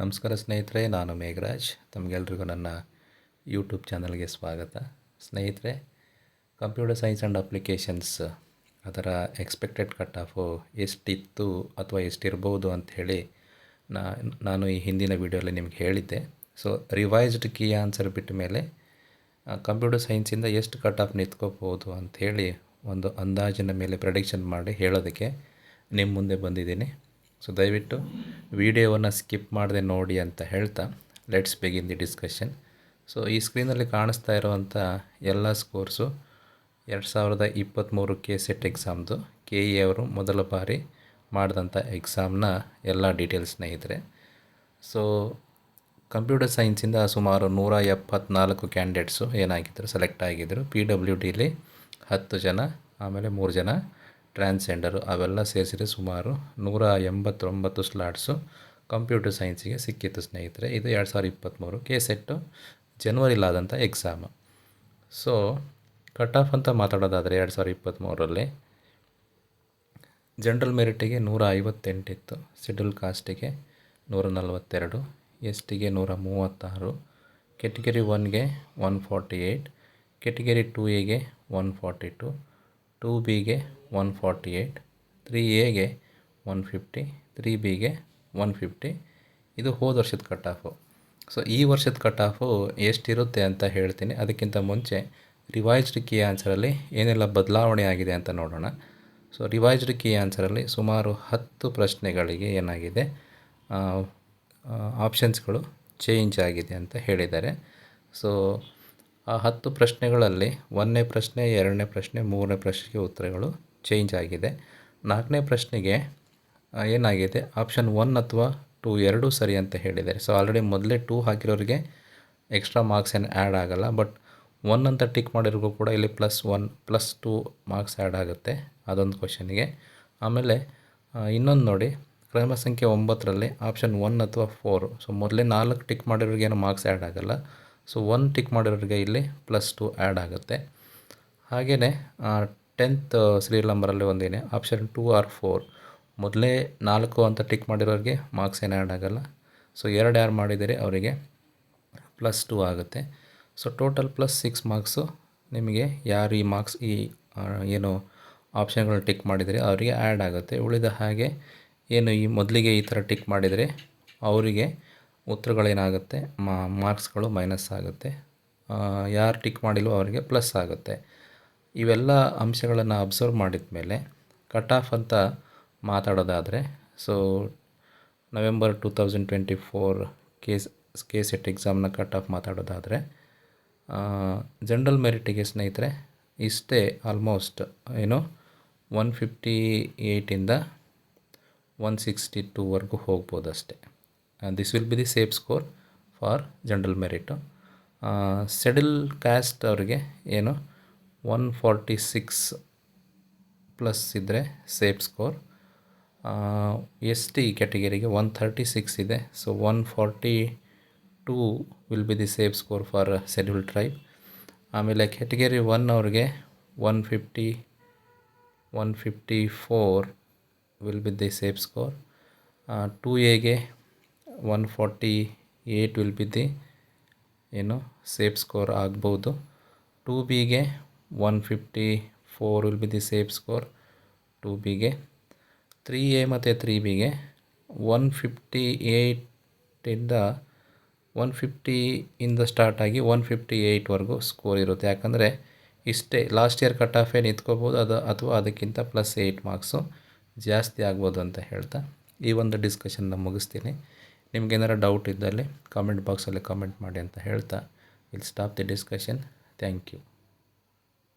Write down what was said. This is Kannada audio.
ನಮಸ್ಕಾರ ಸ್ನೇಹಿತರೆ, ನಾನು ಮೇಘರಾಜ್. ತಮಗೆಲ್ರಿಗೂ ನನ್ನ ಯೂಟ್ಯೂಬ್ ಚಾನಲ್ಗೆ ಸ್ವಾಗತ. ಸ್ನೇಹಿತರೆ ಕಂಪ್ಯೂಟರ್ ಸೈನ್ಸ್ ಆ್ಯಂಡ್ ಅಪ್ಲಿಕೇಶನ್ಸ್ ಅದರ ಎಕ್ಸ್ಪೆಕ್ಟೆಡ್ ಕಟ್ ಆಫು ಎಷ್ಟಿತ್ತು ಅಥವಾ ಎಷ್ಟಿರ್ಬೋದು ಅಂಥೇಳಿ ನಾ, ನಾನು ಈ ಹಿಂದಿನ ವಿಡಿಯೋಲಿ ನಿಮ್ಗೆ ಹೇಳಿದ್ದೆ. ಸೊ ರಿವೈಸ್ಡ್ ಕೀ ಆನ್ಸರ್ ಬಿಟ್ಟ ಮೇಲೆ ಕಂಪ್ಯೂಟರ್ ಸೈನ್ಸಿಂದ ಎಷ್ಟು ಕಟ್ ಆಫ್ ನಿಂತ್ಕೋಬೋದು ಅಂಥೇಳಿ ಒಂದು ಅಂದಾಜಿನ ಮೇಲೆ ಪ್ರೆಡಿಕ್ಷನ್ ಮಾಡಿ ಹೇಳೋದಕ್ಕೆ ನಿಮ್ಮ ಮುಂದೆ ಬಂದಿದ್ದೀನಿ. ಸೊ ದಯವಿಟ್ಟು ವಿಡಿಯೋವನ್ನು ಸ್ಕಿಪ್ ಮಾಡದೆ ನೋಡಿ ಅಂತ ಹೇಳ್ತಾ let's begin the discussion so ಈ ಸ್ಕ್ರೀನಲ್ಲಿ ಕಾಣಿಸ್ತಾ ಇರುವಂಥ ಎಲ್ಲ ಸ್ಕೋರ್ಸು ಎರಡು ಸಾವಿರದ ಇಪ್ಪತ್ತ್ಮೂರು ಕೆ ಸೆಟ್ ಎಕ್ಸಾಮ್ದು ಕೆ ಇ ಅವರು ಮೊದಲ ಬಾರಿ ಮಾಡಿದಂಥ ಎಕ್ಸಾಮ್ನ ಎಲ್ಲ ಡೀಟೇಲ್ಸ್ ಇದ್ದರೆ ಸೊ ಕಂಪ್ಯೂಟರ್ ಸೈನ್ಸಿಂದ ಸುಮಾರು ನೂರ ಎಪ್ಪತ್ನಾಲ್ಕು ಕ್ಯಾಂಡಿಡೇಟ್ಸು ಏನಾಗಿದ್ದರು ಸೆಲೆಕ್ಟ್ ಆಗಿದ್ದರು ಪಿ ಡಬ್ಲ್ಯೂ ಡಿಲಿ ಹತ್ತು ಜನ, ಆಮೇಲೆ ಮೂರು ಜನ. ಟ್ರಾನ್ಸ್ಜೆಂಡರು ಅವೆಲ್ಲ ಸೇರಿಸಿದ್ರೆ ಸುಮಾರು ನೂರ ಎಂಬತ್ತೊಂಬತ್ತು ಸ್ಲಾಟ್ಸು ಕಂಪ್ಯೂಟರ್ ಸೈನ್ಸಿಗೆ ಸಿಕ್ಕಿತ್ತು ಸ್ನೇಹಿತರೆ. ಇದು ಎರಡು ಸಾವಿರದ ಇಪ್ಪತ್ತ್ಮೂರು. ಕೆ ಸೆಟ್ಟು ಜನ್ವರಿಲಾದಂಥ ಎಕ್ಸಾಮು ಸೊ ಕಟ್ ಆಫ್ ಅಂತ ಮಾತಾಡೋದಾದರೆ ಎರಡು ಸಾವಿರದ ಇಪ್ಪತ್ತ್ಮೂರಲ್ಲಿ ಜನರಲ್ ಮೆರಿಟಿಗೆ ನೂರ ಐವತ್ತೆಂಟಿತ್ತು ಶೆಡ್ಯೂಲ್ ಕಾಸ್ಟಿಗೆ ನೂರ ನಲವತ್ತೆರಡು ಎಸ್ ಟಿಗೆ ನೂರ ಮೂವತ್ತಾರು category ಒನ್ಗೆ one forty eight category two ಎಗೆ ಒನ್ ಫಾರ್ಟಿ ಟು ಟೂ ಬಿಗೆ ಒನ್ ಫಾರ್ಟಿ ಏಯ್ಟ್ ತ್ರೀ ಎಗೆ ಒನ್ ಫಿಫ್ಟಿ ತ್ರೀ ಬಿಗೆ ಒನ್ ಫಿಫ್ಟಿ. ಇದು ಹೋದ ವರ್ಷದ ಕಟ್ ಆಫು ಸೊ ಈ ವರ್ಷದ ಕಟ್ ಆಫು ಎಷ್ಟಿರುತ್ತೆ ಅಂತ ಹೇಳ್ತೀನಿ. ಅದಕ್ಕಿಂತ ಮುಂಚೆ ರಿವೈಸ್ಡ್ ಕೀ ಆನ್ಸರಲ್ಲಿ ಏನೆಲ್ಲ ಬದಲಾವಣೆ ಆಗಿದೆ ಅಂತ ನೋಡೋಣ. ಸೊ ರಿವೈಸ್ಡ್ ಕೀ ಆನ್ಸರಲ್ಲಿ ಸುಮಾರು ಹತ್ತು ಪ್ರಶ್ನೆಗಳಿಗೆ ಏನಾಗಿದೆ? ಆಪ್ಷನ್ಸ್ಗಳು ಚೇಂಜ್ ಆಗಿದೆ ಅಂತ ಹೇಳಿದ್ದಾರೆ. ಸೊ ಆ ಹತ್ತು ಪ್ರಶ್ನೆಗಳಲ್ಲಿ ಒಂದನೇ ಪ್ರಶ್ನೆ, ಎರಡನೇ ಪ್ರಶ್ನೆ, ಮೂರನೇ ಪ್ರಶ್ನೆಗೆ ಉತ್ತರಗಳು ಚೇಂಜ್ ಆಗಿದೆ. ನಾಲ್ಕನೇ ಪ್ರಶ್ನೆಗೆ ಏನಾಗಿದೆ? ಆಪ್ಷನ್ ಒನ್ ಅಥವಾ ಟೂ ಎರಡೂ ಸರಿ ಅಂತ ಹೇಳಿದ್ದಾರೆ. ಸೊ ಆಲ್ರೆಡಿ ಮೊದಲೇ ಟೂ ಹಾಕಿರೋರಿಗೆ ಎಕ್ಸ್ಟ್ರಾ ಮಾರ್ಕ್ಸ್ ಏನು ಆ್ಯಡ್ ಆಗೋಲ್ಲ. ಬಟ್ ಒನ್ ಅಂತ ಟಿಕ್ ಮಾಡಿರೋರ್ಗೂ ಕೂಡ ಇಲ್ಲಿ plus one plus two marks add ಆಗುತ್ತೆ ಅದೊಂದು ಕ್ವಶನಿಗೆ ಆಮೇಲೆ ಇನ್ನೊಂದು ನೋಡಿ. ಕ್ರಮ ಸಂಖ್ಯೆ ಒಂಬತ್ತರಲ್ಲಿ ಆಪ್ಷನ್ ಒನ್ ಅಥವಾ ಫೋರ್ ಸೊ ಮೊದಲೇ ನಾಲ್ಕು ಟಿಕ್ ಮಾಡಿರೋರಿಗೆ ಏನು ಮಾರ್ಕ್ಸ್ ಆ್ಯಡ್ ಆಗೋಲ್ಲ. ಸೊ ಒನ್ ಟಿಕ್ ಮಾಡಿರೋರಿಗೆ ಇಲ್ಲಿ ಪ್ಲಸ್ ಟು ಆ್ಯಡ್ ಆಗುತ್ತೆ. ಹಾಗೆಯೇ ಟೆಂತ್ ಸೀರಿಯಲ್ ನಂಬರಲ್ಲಿ ಒಂದೇನೆ ಆಪ್ಷನ್ ಟೂ ಆರ್ ಫೋರ್ ಮೊದಲೇ ನಾಲ್ಕು ಅಂತ ಟಿಕ್ ಮಾಡಿರೋರಿಗೆ ಮಾರ್ಕ್ಸ್ ಏನು ಆ್ಯಡ್ ಆಗೋಲ್ಲ. ಸೊ ಎರಡು ಯಾರು ಮಾಡಿದರೆ ಅವರಿಗೆ ಪ್ಲಸ್ ಟು ಆಗುತ್ತೆ. So total plus six marks ನಿಮಗೆ ಯಾರು ಈ ಮಾರ್ಕ್ಸ್ ಈ ಏನು ಆಪ್ಷನ್ಗಳು ಟಿಕ್ ಮಾಡಿದರೆ ಅವರಿಗೆ ಆ್ಯಡ್ ಆಗುತ್ತೆ. ಉಳಿದ ಹಾಗೆ ಏನು ಈ ಮೊದಲಿಗೆ ಈ ಥರ ಟಿಕ್ ಮಾಡಿದರೆ, ಅವರಿಗೆ ಉತ್ತರಗಳೇನಾಗುತ್ತೆ? ಮಾರ್ಕ್ಸ್ಗಳು ಮೈನಸ್ ಆಗುತ್ತೆ. ಯಾರು ಟಿಕ್ ಮಾಡಿಲ್ವೋ ಅವರಿಗೆ ಪ್ಲಸ್ ಆಗುತ್ತೆ. ಇವೆಲ್ಲ ಅಂಶಗಳನ್ನು ಅಬ್ಸರ್ವ್ ಮಾಡಿದ ಮೇಲೆ ಕಟ್ ಆಫ್ ಅಂತ ಮಾತಾಡೋದಾದರೆ, so, November two thousand twenty four case K SET ಎಕ್ಸಾಮ್ನ cut off ಮಾತಾಡೋದಾದರೆ ಜನ್ರಲ್ ಮೆರಿಟಿಗೆ ಸ್ನೇಹಿತರೆ, ಇಷ್ಟೇ ಆಲ್ಮೋಸ್ಟ್ ಏನು ಒನ್ ಫಿಫ್ಟಿ ಏಯ್ಟಿಂದ ಒನ್ ಸಿಕ್ಸ್ಟಿ ಟೂವರೆಗೂ ಹೋಗ್ಬೋದು ಅಷ್ಟೇ this will be the safe score for general merit schedule caste ಅವರಿಗೆ ಏನು? ಒನ್ ಫಾರ್ಟಿ ಸಿಕ್ಸ್ ಪ್ಲಸ್ ಇದ್ದರೆ ಸೇಫ್ ಸ್ಕೋರ್ ಎಸ್ ಟಿ ಕ್ಯಾಟಗರಿಗೆ ಒನ್ ಥರ್ಟಿ ಸಿಕ್ಸ್ ಇದೆ. So one forty two will be the safe score for schedule tribe ಆಮೇಲೆ ಕ್ಯಾಟಗರಿ ಒನ್ ಅವ್ರಿಗೆ one fifty one fifty four will be the safe score two ಎಗೆ one forty eight will be the, ಏನು, ಸೇಫ್ ಸ್ಕೋರ್ ಆಗ್ಬೋದು. ಟೂ ಬಿಗೆ one fifty four will be the safe score two ಬಿಗೆ. ತ್ರೀ ಎ ಮತ್ತು ತ್ರೀ ಬಿಗೆ ಒನ್ ಫಿಫ್ಟಿ ಏಯ್ಟಿಂದ ಒನ್ ಫಿಫ್ಟಿಯಿಂದ ಸ್ಟಾರ್ಟ್ ಆಗಿ ಒನ್ ಫಿಫ್ಟಿ ಏಯ್ಟ್ವರೆಗೂ ಸ್ಕೋರ್ ಇರುತ್ತೆ. ಯಾಕಂದರೆ ಇಷ್ಟೇ, ಲಾಸ್ಟ್ ಇಯರ್ ಕಟ್ ಆಫೇ ನಿಂತ್ಕೋಬೋದು, ಅದು ಅಥವಾ ಅದಕ್ಕಿಂತ ಪ್ಲಸ್ ಏಯ್ಟ್ ಮಾರ್ಕ್ಸು ಜಾಸ್ತಿ ಆಗ್ಬೋದು ಅಂತ ಹೇಳ್ತಾ ಈ ಒಂದು ಡಿಸ್ಕಷನ್ನ ಮುಗಿಸ್ತೀನಿ. ನಿಮ್ಗೇನಾರು ಡೌಟ್ ಇದ್ದಲ್ಲಿ ಕಾಮೆಂಟ್ ಬಾಕ್ಸಲ್ಲಿ ಕಾಮೆಂಟ್ ಮಾಡಿ ಅಂತ ಹೇಳ್ತಾ will stop the discussion thank you